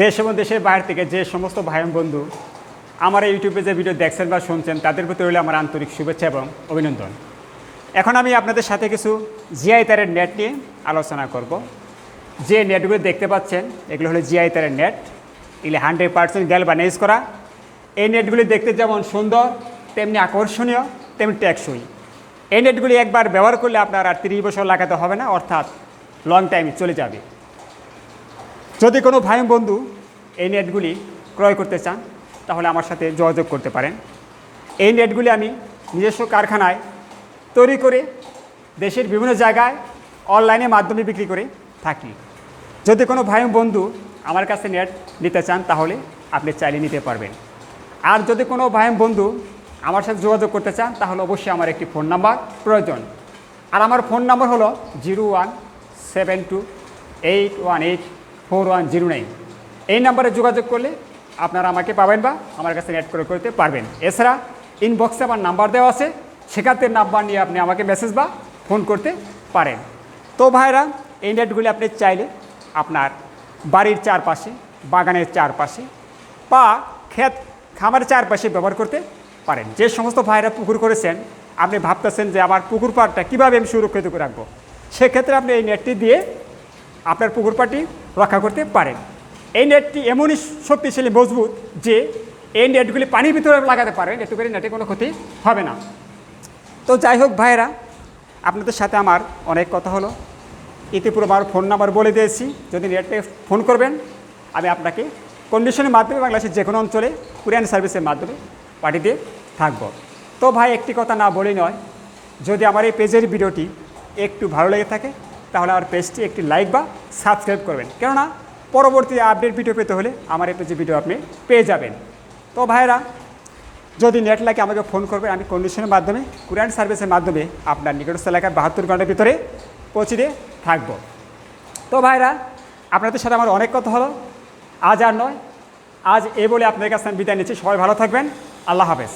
দেশ এবং দেশের বাইরে থেকে যে সমস্ত ভাই বন্ধু আমার এই ইউটিউবে যে ভিডিও দেখছেন বা শুনছেন, তাদের প্রতি রইল আমার আন্তরিক শুভেচ্ছা এবং অভিনন্দন। এখন আমি আপনাদের সাথে কিছু জিআই তারের নেট নিয়ে আলোচনা করব। যে নেটগুলো দেখতে পাচ্ছেন, এগুলো হলো জিআই তারের নেট এগুলি হান্ড্রেড পার্সেন্ট গ্যালভানাইজ করা। এই নেটগুলি দেখতে যেমন সুন্দর, তেমনি আকর্ষণীয়, তেমনি টেকসই। এই নেটগুলি একবার ব্যবহার করলে আপনার আর তিরিশ বছর লাগাতে হবে না, অর্থাৎ লং টাইম চলে যাবে। যদি কোনো ভাই বন্ধু এই নেটগুলি ক্রয় করতে চান, তাহলে আমার সাথে যোগাযোগ করতে পারেন। এই নেটগুলি আমি নিজস্ব কারখানায় তৈরি করে দেশের বিভিন্ন জায়গায় অনলাইনের মাধ্যমে বিক্রি করে থাকি। যদি কোনো ভাই বন্ধু আমার কাছে নেট নিতে চান, তাহলে আপনি চাইলে নিতে পারবেন। আর যদি কোনো ভাই বন্ধু আমার সাথে যোগাযোগ করতে চান, তাহলে অবশ্যই আমার একটি ফোন নাম্বার প্রয়োজন। আর আমার ফোন নাম্বার হলো zero one seven two eight one eight four one zero nine এই নাম্বারে যোগাযোগ করলে আপনারা আমাকে পাবেন বা আমার কাছে নেট করে করতে পারবেন। এছাড়া ইনবক্সে আমার নাম্বার দেওয়া আছে। থেকে নাম্বার নিয়ে আপনি আমাকে মেসেজ বা ফোন করতে পারেন। তো ভাইরা, এই নেটগুলি আপনি চাইলে আপনার বাড়ির চারপাশে, বাগানের চারপাশে বা ক্ষেত, খামারের চারপাশে ব্যবহার করতে পারেন। যে সমস্ত ভাইরা পুকুর করেছেন, আপনি ভাবতেছেন যে আমার পুকুর পাড়টা কীভাবে আমি সুরক্ষিত করে রাখব? সেক্ষেত্রে আপনি এই নেটটি দিয়ে আপনার পুকুর পাড়টি রক্ষা করতে পারেন। এই নেটটি এমনই শক্তিশালী, মজবুত যে এই নেটগুলি পানির ভিতরে লাগাতে পারেন, এতে করে নেটে কোনো ক্ষতি হবে না। তো যাই হোক ভাইয়েরা, আপনাদের সাথে আমার অনেক কথা হলো। ইতিপূর্বে আমার ফোন নাম্বার বলে দিয়েছি, যদি নেটে ফোন করবেন, আমি আপনাকে কন্ডিশনের মাধ্যমে বাংলাদেশের যে কোনো অঞ্চলে কুরিয়ান সার্ভিসের মাধ্যমে পাঠিয়ে দিয়ে থাকব। তো ভাই, একটি কথা না বলেই নয়, যদি আমার এই পেজের ভিডিওটি একটু ভালো লেগে থাকে, তাহলে আমার পেজটি একটি লাইক বা সাবস্ক্রাইব করবেন। কেননা পরবর্তী আপডেট ভিডিও পেতে হলে আমার এই পেজের ভিডিও আপনি পেয়ে যাবেন। তো ভাইরা যদি নেট লাগে আমাকে ফোন করবেন, আমি কন্ডিশনের মাধ্যমে কুরিয়ান সার্ভিসের মাধ্যমে আপনার নিকটস্থ এলাকায় বাহাত্তর ঘণ্টার ভিতরে পৌঁছে দিয়ে থাকব। তো ভাইরা আপনাদের সাথে আমার অনেক কথা হলো। আজ আর নয়, আজ এ বলে আপনাদের কাছে আমি বিদায় নিচ্ছি। সবাই ভালো থাকবেন। আল্লাহ হাফেজ।